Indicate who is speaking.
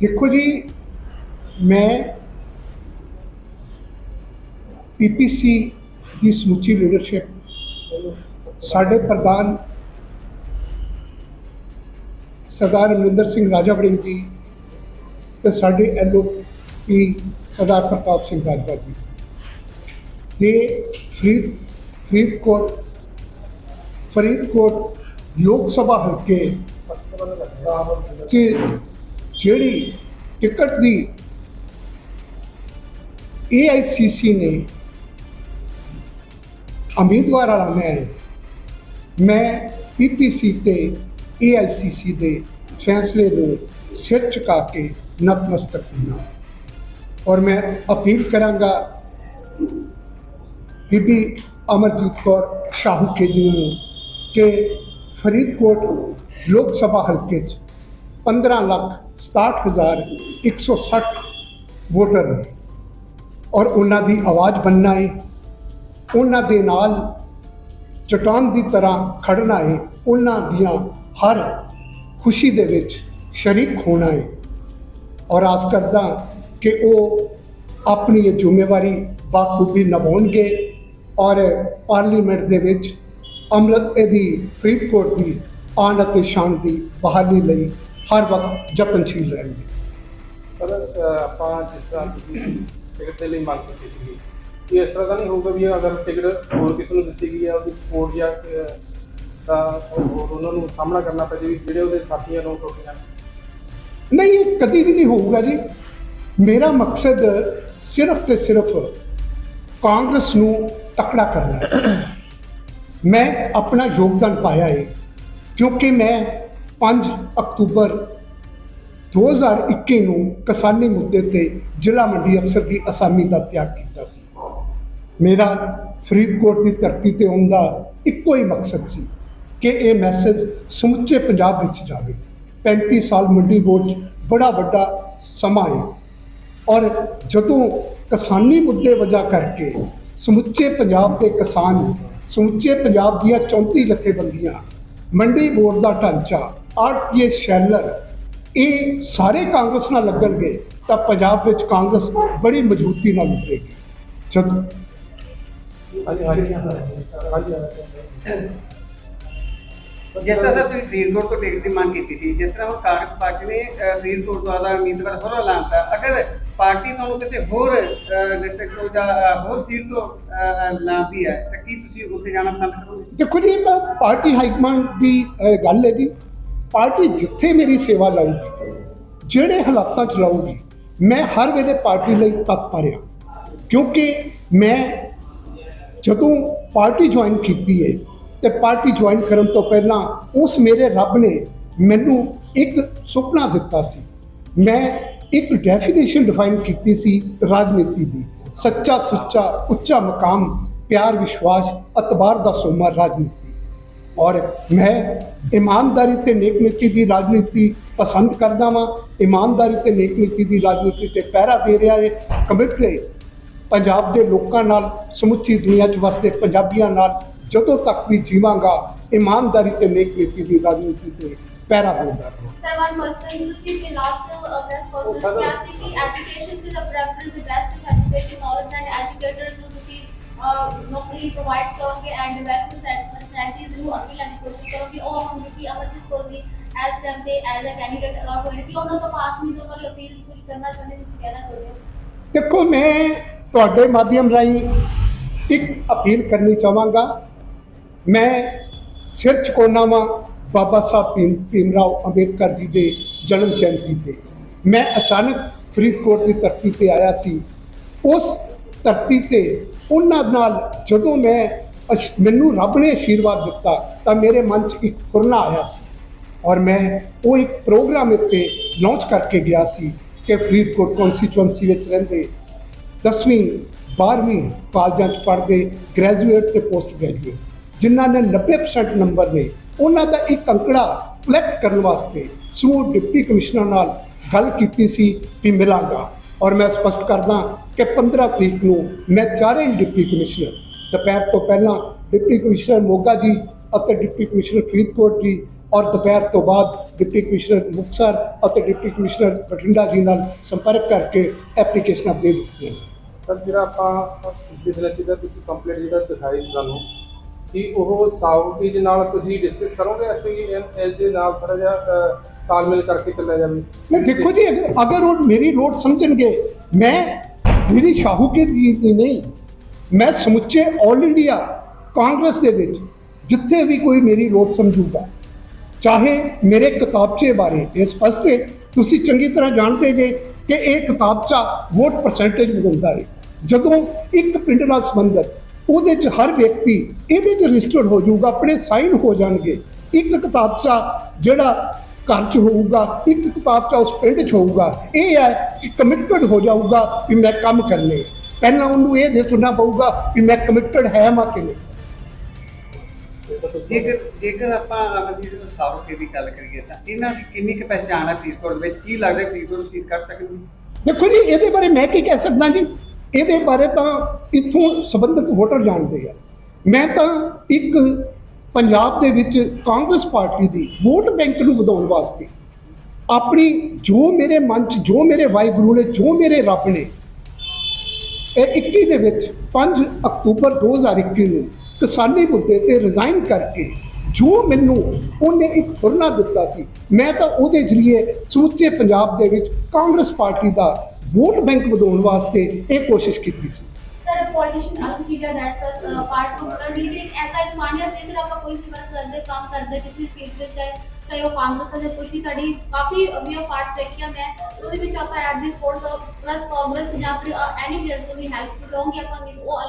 Speaker 1: ਦੇਖੋ ਜੀ ਮੈਂ ਪੀਪੀਸੀ ਦੀ ਸਮੁੱਚੀ ਲੀਡਰਸ਼ਿਪ ਸਾਡੇ ਪ੍ਰਧਾਨ ਸਰਦਾਰ ਅਮਰਿੰਦਰ ਸਿੰਘ ਰਾਜਾ ਵੜਿੰਗ ਜੀ ਤੇ ਸਾਡੇ ਐਲਓਪੀ ਸਰਦਾਰ ਪ੍ਰਤਾਪ ਸਿੰਘ ਰਾਜਵਾ ਜੀ ਦੇ ਫਰੀਦ ਫਰੀਦਕੋਟ ਫਰੀਦਕੋਟ ਲੋਕ ਸਭਾ ਹਲਕੇ ਚ ਜਿਹੜੀ ਟਿਕਟ ਦੀ ਏਆਈਸੀਸੀ ਨੇ ਉਮੀਦਵਾਰ ਐਲਾਨਿਆ ਹੈ ਮੈਂ ਪੀਪੀਸੀ ਤੇ ਏਆਈਸੀਸੀ ਦੇ ਫੈਸਲੇ ਨੂੰ ਸਿਰ ਝੁਕਾ ਕੇ ਨਤਮਸਤਕ ਹਾਂ ਔਰ ਮੈਂ ਅਪੀਲ ਕਰਾਂਗਾ ਬੀਬੀ ਅਮਰਜੀਤ ਕੌਰ ਸ਼ਾਹੂਕੇ ਜੀ ਨੂੰ ਕਿ ਫਰੀਦਕੋਟ ਲੋਕ ਸਭਾ ਹਲਕੇ 'ਚ 15 ਲੱਖ 67160 ਵੋਟਰ ਨੇ। ਔਰ ਉਹਨਾਂ ਦੀ ਆਵਾਜ਼ ਬਣਨਾ ਹੈ ਉਹਨਾਂ ਦੇ ਨਾਲ ਚਟਾਨ ਦੀ ਤਰ੍ਹਾਂ ਖੜਨਾ ਹੈ ਉਹਨਾਂ ਦੀਆਂ ਹਰ ਖੁਸ਼ੀ ਦੇ ਵਿੱਚ ਸ਼ਰੀਕ ਹੋਣਾ ਹੈ ਔਰ ਆਸ ਕਰਦਾ ਕਿ ਉਹ ਆਪਣੀ ਇਹ ਜ਼ਿੰਮੇਵਾਰੀ ਬਾਖੂਬੀ ਨਿਭਾਉਣਗੇ ਔਰ ਪਾਰਲੀਮੈਂਟ ਦੇ ਵਿੱਚ ਅੰਮ੍ਰਿਤ ਇਹਦੀ ਫਰੀਦਕੋਟ ਦੀ ਆਨ ਅਤੇ ਸ਼ਾਨ ਦੀ ਬਹਾਲੀ ਲਈ ਹਰ ਵਕਤ ਯਤਨਸ਼ੀਲ ਰਹਿਣਗੇ।
Speaker 2: ਪਰ ਆਪਾਂ ਜਿਸ ਤਰ੍ਹਾਂ ਤੁਸੀਂ ਟਿਕਟ ਦੇ ਲਈ ਮੰਗ ਕੀਤੀ ਸੀ ਕਿ ਇਸ ਤਰ੍ਹਾਂ ਤਾਂ ਨਹੀਂ ਹੋਊਗਾ ਵੀ ਅਗਰ ਟਿਕਟ ਹੋਰ ਕਿਸੇ ਨੂੰ ਦਿੱਤੀ ਗਈ ਹੈ ਉਹਦੀ ਸਪੋਰਟ ਜਾਂ ਤਾਂ ਹੋਰ ਉਹਨਾਂ ਨੂੰ ਸਾਹਮਣਾ ਕਰਨਾ ਪੈ ਜੇ ਜਿਹੜੇ ਉਹਦੇ ਸਾਥੀਆਂ ਨੂੰ ਟੁੱਟ ਜਾਣ।
Speaker 1: ਨਹੀਂ ਇਹ ਕਦੀ ਵੀ ਨਹੀਂ ਹੋਊਗਾ ਜੀ। ਮੇਰਾ ਮਕਸਦ ਸਿਰਫ ਤੇ ਸਿਰਫ ਕਾਂਗਰਸ ਨੂੰ ਤਕੜਾ ਕਰਨਾ ਹੈ। ਮੈਂ ਆਪਣਾ ਯੋਗਦਾਨ ਪਾਇਆ ਹੈ ਕਿਉਂਕਿ ਮੈਂ 5 ਅਕਤੂਬਰ 2021 ਨੂੰ ਕਿਸਾਨੀ ਮੁੱਦੇ ਤੇ ਜ਼ਿਲ੍ਹਾ ਮੰਡੀ ਅਫਸਰ ਦੀ ਅਸਾਮੀ ਦਾ ਤਿਆਗ ਕੀਤਾ ਸੀ। ਮੇਰਾ ਫਰੀਦਕੋਟ ਦੀ ਧਰਤੀ ਤੇ ਆਉਣ ਦਾ ਇੱਕੋ ਹੀ ਮਕਸਦ ਸੀ ਕਿ ਇਹ ਮੈਸੇਜ ਸਮੁੱਚੇ ਪੰਜਾਬ ਵਿੱਚ ਜਾਵੇ। 35 ਸਾਲ ਮੰਡੀ ਬੋਰਡ 'ਚ ਬੜਾ ਵੱਡਾ ਸਮਾਂ ਹੈ ਔਰ ਜਦੋਂ ਕਿਸਾਨੀ ਮੁੱਦੇ ਵਜ੍ਹਾ ਕਰਕੇ ਸਮੁੱਚੇ ਪੰਜਾਬ ਦੇ ਕਿਸਾਨ, ਸਮੁੱਚੇ ਪੰਜਾਬ ਦੀਆਂ 34 ਜਥੇਬੰਦੀਆਂ ਮੰਡੀ ਬੋਰਡ ਦਾ ਢਾਂਚਾ ਆਰਟੀਏ ਸ਼ੈਲਰ ਇਹ ਸਾਰੇ ਕਾਂਗਰਸ ਨਾਲ ਲੱਗਣਗੇ ਤਾਂ ਪੰਜਾਬ ਵਿੱਚ ਕਾਂਗਰਸ ਬੜੀ ਮਜ਼ਬੂਤੀ ਨਾਲ ਉੱਠੇਗੀ।
Speaker 2: ਹਾਂਜੀ
Speaker 3: ਜਿਸ ਤਰ੍ਹਾਂ ਤੁਸੀਂ ਫਰੀਦਕੋਟ ਤੋਂ ਟਿਕਟ ਦੀ ਮੰਗ ਕੀਤੀ ਸੀ ਜਿਸ ਤਰ੍ਹਾਂ ਹੁਣ ਕਾਂਗਰਸ ਪਾਰਟੀ ਨੇ ਫਰੀਦਕੋਟ ਤੋਂ ਆਦਾ ਉਮੀਦਵਾਰ ਹੋਰ ਐਲਾਨਤਾ ਅਗਰ ਪਾਰਟੀ ਤੁਹਾਨੂੰ ਕਿਸੇ ਹੋਰ ਡਿਸਟ੍ਰਿਕਟ ਤੋਂ ਜਾਂ ਹੋਰ ਸੀਟ ਤੋਂ ਐਲਾਨਦੀ ਹੈ ਤਾਂ ਕੀ ਤੁਸੀਂ ਉੱਥੇ ਜਾਣਾ ਪਸੰਦ ਕਰੋਗੇ?
Speaker 1: ਦੇਖੋ ਜੀ ਇਹ ਤਾਂ ਪਾਰਟੀ ਹਾਈਕਮਾਂਡ ਦੀ ਗੱਲ ਹੈ ਜੀ। ਪਾਰਟੀ ਜਿੱਥੇ ਮੇਰੀ ਸੇਵਾ ਲਾਊਗੀ, ਜਿਹੜੇ ਹਾਲਾਤਾਂ 'ਚ ਲਾਊਗੀ, ਮੈਂ ਹਰ ਵੇਲੇ ਪਾਰਟੀ ਲਈ ਤਤਪਰ ਹਾਂ ਕਿਉਂਕਿ ਮੈਂ ਜਦੋਂ ਪਾਰਟੀ ਜੁਆਇਨ ਕੀਤੀ ਹੈ ਤੇ ਪਾਰਟੀ ਜੁਆਇਨ ਕਰਨ ਤੋਂ ਪਹਿਲਾਂ ਉਸ ਮੇਰੇ ਰੱਬ ਨੇ ਮੈਨੂੰ ਇੱਕ ਸੁਪਨਾ ਦਿੱਤਾ ਸੀ। ਮੈਂ ਇੱਕ ਡੈਫੀਨੇਸ਼ਨ ਡਿਫਾਈਨ ਕੀਤੀ ਸੀ ਰਾਜਨੀਤੀ ਦੀ। ਸੱਚਾ ਸੁੱਚਾ ਉੱਚਾ ਮਕਾਮ, ਪਿਆਰ, ਵਿਸ਼ਵਾਸ ਅਤਬਾਰ ਦਾ ਸੋਮਾ ਰਾਜਨੀਤੀ। ਔਰ ਮੈਂ ਇਮਾਨਦਾਰੀ ਤੇ ਨੇਕਨੀਤੀ ਦੀ ਰਾਜਨੀਤੀ ਪਸੰਦ ਕਰਦਾ ਵਾਂ। ਇਮਾਨਦਾਰੀ ਤੇ ਨੇਕਨੀਤੀ ਦੀ ਰਾਜਨੀਤੀ ਤੇ ਪਹਿਰਾ ਦੇ ਰਿਹਾ ਹੈ ਕਮਿਟ ਹੈ ਪੰਜਾਬ ਦੇ ਲੋਕਾਂ ਨਾਲ ਸਮੁੱਚੀ ਦੁਨੀਆ 'ਚ ਵਸਦੇ ਪੰਜਾਬੀਆਂ ਨਾਲ ਜਦੋਂ ਤੱਕ ਵੀ ਜੀਵਾਂਗਾ ਇਮਾਨਦਾਰੀ ਤੇ ਨੇਕਨੀਤੀ ਦੀ ਰਾਜਨੀਤੀ ਤੇ ਪਹਿਰਾ ਦਿੰਦਾ ਰਹਾਂ
Speaker 4: Sir, one question you see in ਕਿ education is a preference the best certificate knowledge and educator ਨੂੰ ਤੁਸੀਂ ਨੌਕਰੀ ਪ੍ਰੋਵਾਈਡ ਕਰੋਗੇ ਐਂਡ ਵੈਲਕਮ ਪਰਸਨੈਲਿਟੀਜ਼ ਨੂੰ ਅੱਗੇ ਲੈਣ ਦੀ ਕੋਸ਼ਿਸ਼ ਕਰੋਗੇ ਉਹ ਹੁਣ ਅਮਰਜੀਤ ਕੌਰ ਦੀ ਐਸ ਟਾਈਮ ਤੇ ਐਜ਼ ਅ ਕੈਂਡੀਡੇਟ ਅਲਾਟ ਹੋਏ ਕਿ ਉਹਨਾਂ ਤੋਂ ਪਾਸ ਨਹੀਂ ਤੋਂ ਵਾਲੀ ਅਪੀਲ ਕੁਝ ਕਰਨਾ ਚਾਹੁੰਦੇ ਤੁਸੀਂ ਕਹਿਣਾ ਚਾਹੁੰਦੇ
Speaker 1: ਦੇਖੋ, ਮੈਂ ਤੁਹਾਡੇ ਮਾਧਿਅਮ ਰਾਹੀਂ ਇੱਕ ਅਪੀਲ ਕਰਨੀ ਚਾਹਾਂਗਾ। ਮੈਂ ਸਿਰ ਚੁਕਾਉਣਾ ਵਾਂ ਬਾਬਾ ਸਾਹਿਬ ਭੀਮ ਭੀਮ ਰਾਓ ਅੰਬੇਦਕਰ ਜੀ ਦੇ ਜਨਮ ਜਯੰਤੀ ਤੇ। ਮੈਂ ਅਚਾਨਕ ਫਰੀਦਕੋਟ ਦੀ ਧਰਤੀ ਤੇ ਆਇਆ ਸੀ। ਉਸ ਧਰਤੀ ਤੇ ਉਹਨਾਂ ਨਾਲ ਜਦੋਂ ਮੈਂ ਅਸ਼- ਮੈਨੂੰ ਰੱਬ ਨੇ ਆਸ਼ੀਰਵਾਦ ਦਿੱਤਾ, ਤਾਂ ਮੇਰੇ ਮਨ 'ਚ ਇੱਕ ਫੁਰਨਾ ਆਇਆ ਸੀ। ਔਰ ਮੈਂ ਉਹ ਇੱਕ ਪ੍ਰੋਗਰਾਮ ਇੱਥੇ ਲਾਂਚ ਕਰਕੇ ਗਿਆ ਸੀ ਕਿ ਫਰੀਦਕੋਟ ਕਨਸਟੀਚੁਐਂਸੀ ਵਿੱਚ ਰਹਿੰਦੇ 10ਵੀਂ 12ਵੀਂ ਕਾਲਜਾਂ 'ਚ ਪੜ੍ਹਦੇ ਗ੍ਰੈਜੂਏਟ ਤੇ ਪੋਸਟ ਗ੍ਰੈਜੂਏਟ ਜਿਨ੍ਹਾਂ ਨੇ 90% ਨੰਬਰ ਨੇ, ਉਹਨਾਂ ਦਾ ਇੱਕ ਅੰਕੜਾ ਕਲੈਕਟ ਕਰਨ ਵਾਸਤੇ ਸਮੂਹ ਡਿਪਟੀ ਕਮਿਸ਼ਨਰ ਨਾਲ ਗੱਲ ਕੀਤੀ ਸੀ ਵੀ ਮਿਲਾਂਗਾ। ਔਰ ਮੈਂ ਸਪਸ਼ਟ ਕਰਦਾ ਕਿ 15 ਤਰੀਕ ਨੂੰ ਮੈਂ ਚਾਰੇ ਹੀ ਡਿਪਟੀ ਕਮਿਸ਼ਨਰ, ਦੁਪਹਿਰ ਤੋਂ ਪਹਿਲਾਂ ਡਿਪਟੀ ਕਮਿਸ਼ਨਰ ਮੋਗਾ ਜੀ ਅਤੇ ਡਿਪਟੀ ਕਮਿਸ਼ਨਰ ਫਰੀਦਕੋਟ ਜੀ ਔਰ ਦੁਪਹਿਰ ਤੋਂ ਬਾਅਦ ਡਿਪਟੀ ਕਮਿਸ਼ਨਰ ਮੁਕਤਸਰ ਅਤੇ ਡਿਪਟੀ ਕਮਿਸ਼ਨਰ ਬਠਿੰਡਾ ਜੀ ਨਾਲ ਸੰਪਰਕ ਕਰਕੇ ਐਪਲੀਕੇਸ਼ਨਾਂ ਦੇ ਦਿੱਤੀਆਂ।
Speaker 2: ਸਰ, ਜਿਹੜਾ ਆਪਾਂ ਬਿਜ਼ਨਸ ਦਾ ਤੁਸੀਂ ਕੰਪਲੀਟ ਜਿਹੜਾ ਦਿਖਾਈ ਸਾਨੂੰ ਕਿ ਉਹ ਸਾਊਥੀ ਦੇ ਨਾਲ ਤੁਸੀਂ ਡਿਸਕਸ ਕਰੋਗੇ ਅਸੀਂ ਇਸ ਦੇ ਨਾਲ ਥੋੜਾ ਜਿਹਾ ਤਾਲਮੇਲ ਕਰਕੇ ਚੱਲਿਆ ਜਾਵੇ?
Speaker 1: ਮੈਂ ਦੇਖੋ ਜੀ ਅਗਰ ਉਹ ਮੇਰੀ ਲੋੜ ਸਮਝਣਗੇ, ਮੈਂ ਮੇਰੀ ਸ਼ਾਹੂਕੇ ਦੀ ਦੀ ਨਹੀਂ। ਮੈਂ ਸਮੁੱਚੇ ਆਲ ਇੰਡੀਆ ਕਾਂਗਰਸ ਦੇ ਵਿੱਚ ਜਿੱਥੇ ਵੀ ਕੋਈ ਮੇਰੀ ਲੋੜ ਸਮਝੂਗਾ, ਚਾਹੇ ਮੇਰੇ ਕਿਤਾਬਚੇ ਬਾਰੇ ਇਹ ਸਪਸ਼ਟ ਹੈ, ਤੁਸੀਂ ਚੰਗੀ ਤਰ੍ਹਾਂ ਜਾਣਦੇ ਜੇ ਕਿ ਇਹ ਕਿਤਾਬਚਾ ਵੋਟ ਪਰਸੈਂਟੇਜ ਵਧਾਉਂਦਾ ਹੈ। ਜਦੋਂ ਇੱਕ ਪਿੰਡ ਨਾਲ ਸੰਬੰਧਿਤ ਉਹਦੇ 'ਚ ਹਰ ਵਿਅਕਤੀ ਇਹਦੇ 'ਚ ਰਜਿਸਟਰਡ ਹੋ ਜਾਊਗਾ ਆਪਣੇ ਸਾਈਨ ਹੋ ਜਾਣਗੇ। ਇੱਕ ਕਿਤਾਬਚਾ ਜਿਹੜਾ ਘਰ 'ਚ ਹੋਊਗਾ ਇੱਕ ਕਿਤਾਬਚਾ ਉਸ ਪਿੰਡ 'ਚ ਹੋਊਗਾ। ਇਹ ਹੈ ਕਿ ਕਮਿਟਮੈਂਟ ਹੋ ਜਾਊਗਾ ਕਿ ਮੈਂ ਕੰਮ ਕਰਨੇ। ਪਹਿਲਾਂ ਉਹਨੂੰ ਇਹ ਦੱਸਣਾ ਪਊਗਾ ਕਿ ਮੈਂ ਕਮਿਟਡ ਹੈ ਮੈਂ ਕਿ ਨਹੀਂ
Speaker 3: ਜੇਕਰ ਜੇਕਰ ਆਪਾਂ ਅਮਰਜੀਤ ਸਾਰੋਕੇ ਦੀ ਗੱਲ ਕਰੀਏ ਤਾਂ ਇਹਨਾਂ ਦੀ ਕਿੰਨੀ ਕੁ ਪਹਿਚਾਣ ਹੈ ਫਰੀਦਕੋਟ ਵਿੱਚ? ਕੀ ਲੱਗਦਾ ਫਰੀਦਕੋਟ ਨੂੰ ਕਰ ਸਕਦੇ?
Speaker 1: ਦੇਖੋ ਜੀ ਇਹਦੇ ਬਾਰੇ ਮੈਂ ਕੀ ਕਹਿ ਸਕਦਾ ਜੀ? ਇਹਦੇ ਬਾਰੇ ਤਾਂ ਇੱਥੋਂ ਸੰਬੰਧਿਤ ਵੋਟਰ ਜਾਣਦੇ ਆ। ਮੈਂ ਤਾਂ ਇੱਕ ਪੰਜਾਬ ਦੇ ਵਿੱਚ ਕਾਂਗਰਸ ਪਾਰਟੀ ਦੀ ਵੋਟ ਬੈਂਕ ਨੂੰ ਵਧਾਉਣ ਵਾਸਤੇ ਆਪਣੀ ਜੋ ਮੇਰੇ ਮਨ 'ਚ, ਜੋ ਮੇਰੇ ਵਾਹਿਗੁਰੂ ਨੇ, ਜੋ ਮੇਰੇ ਰੱਬ ਨੇ, ਇਹ 21 ਦੇ ਵਿੱਚ 5 ਅਕਤੂਬਰ 2021 ਨੂੰ ਕਿਸਾਨੀ ਮੁੱਦੇ ਤੇ ਰਿਜ਼ਾਈਨ ਕਰਕੇ ਜੋ ਮੈਨੂੰ ਉਹਨੇ ਇੱਕ ਫੁਰਨਾ ਦਿੱਤਾ ਸੀ, ਮੈਂ ਤਾਂ ਉਹਦੇ ਜ਼ਰੀਏ ਸਮੁੱਚੇ ਪੰਜਾਬ ਦੇ ਵਿੱਚ ਕਾਂਗਰਸ ਪਾਰਟੀ ਦਾ ਵੋਟ ਬੈਂਕ ਵਧਾਉਣ ਵਾਸਤੇ ਇਹ ਕੋਸ਼ਿਸ਼ ਕੀਤੀ ਸੀ।
Speaker 4: Sir politician ਅਲਕੀਡਾ that sir part of leading ਐਸਾ ਇਨਸਾਨੀਅਤ ਦੇ ਜਿਹੜਾ ਆਪਾਂ ਕੋਈ ਵੀ ਵਰਕ ਕਰਦੇ ਕੰਮ ਕਰਦੇ ਕਿਸੇ ਫੀਲਡ ਵਿੱਚ ਹੈ ਚਾਹੇ ਉਹ ਕਾਂਗਰਸ ਦੇ ਕੁਝ ਵੀ ਸਾਡੀ ਕਾਫੀ ਵੀ ਉਹ ਪਾਰਟ ਦੇਖਿਆ ਮੈਂ ਉਹਦੇ ਵਿੱਚ ਆਪਾਂ ਐਟ ਦੀ ਸਪੋਰਟਸ ਪਲਸ ਕਾਂਗਰਸ ਜਾਂ ਫਿਰ ਐਨੀ ਜਰਨਲ ਦੀ ਹੈਲਪ ਲੋਂਗੇ ਆਪਾਂ ਉਹ